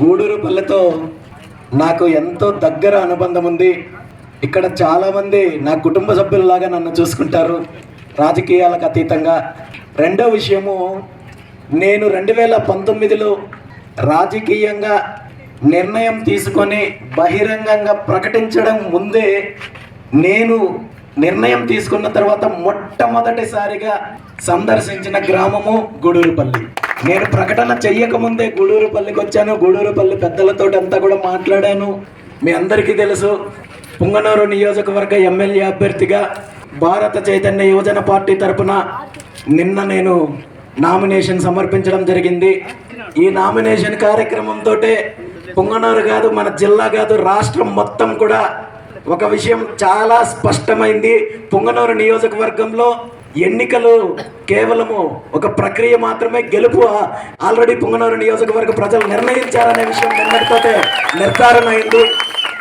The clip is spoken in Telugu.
గూడూరు పల్లెతో నాకు ఎంతో దగ్గర అనుబంధం ఉంది. ఇక్కడ చాలామంది నా కుటుంబ సభ్యులలాగా నన్ను చూసుకుంటారు. రాజకీయాలకు అతీతంగా. రెండో విషయము నేను రెండు వేల పంతొమ్మిదిలో రాజకీయంగా నిర్ణయం తీసుకొని బహిరంగంగా ప్రకటించడం ముందే నేను నిర్ణయం తీసుకున్న తర్వాత మొట్టమొదటిసారిగా సందర్శించిన గ్రామము గూడూరుపల్లి నేను ప్రకటన చెయ్యకముందే గూడూరుపల్లికి వచ్చాను. గూడూరుపల్లి పెద్దలతో అంతా కూడా మాట్లాడాను. మీ అందరికీ తెలుసు పుంగనూరు నియోజకవర్గ ఎమ్మెల్యే అభ్యర్థిగా భారత చైతన్య యువజన పార్టీ తరపున నిన్న నేను నామినేషన్ సమర్పించడం జరిగింది. ఈ నామినేషన్ కార్యక్రమంతో పుంగనూరు కాదు మన జిల్లా కాదు రాష్ట్రం మొత్తం కూడా ఒక విషయం చాలా స్పష్టమైంది. పుంగనూరు నియోజకవర్గంలో ఎన్నికలు కేవలము ఒక ప్రక్రియ మాత్రమే. గెలుపు ఆల్రెడీ పుంగనూరు నియోజకవర్గ ప్రజలు నిర్ణయించారనే విషయం నిన్నటితోటే నిర్ధారణ అయింది.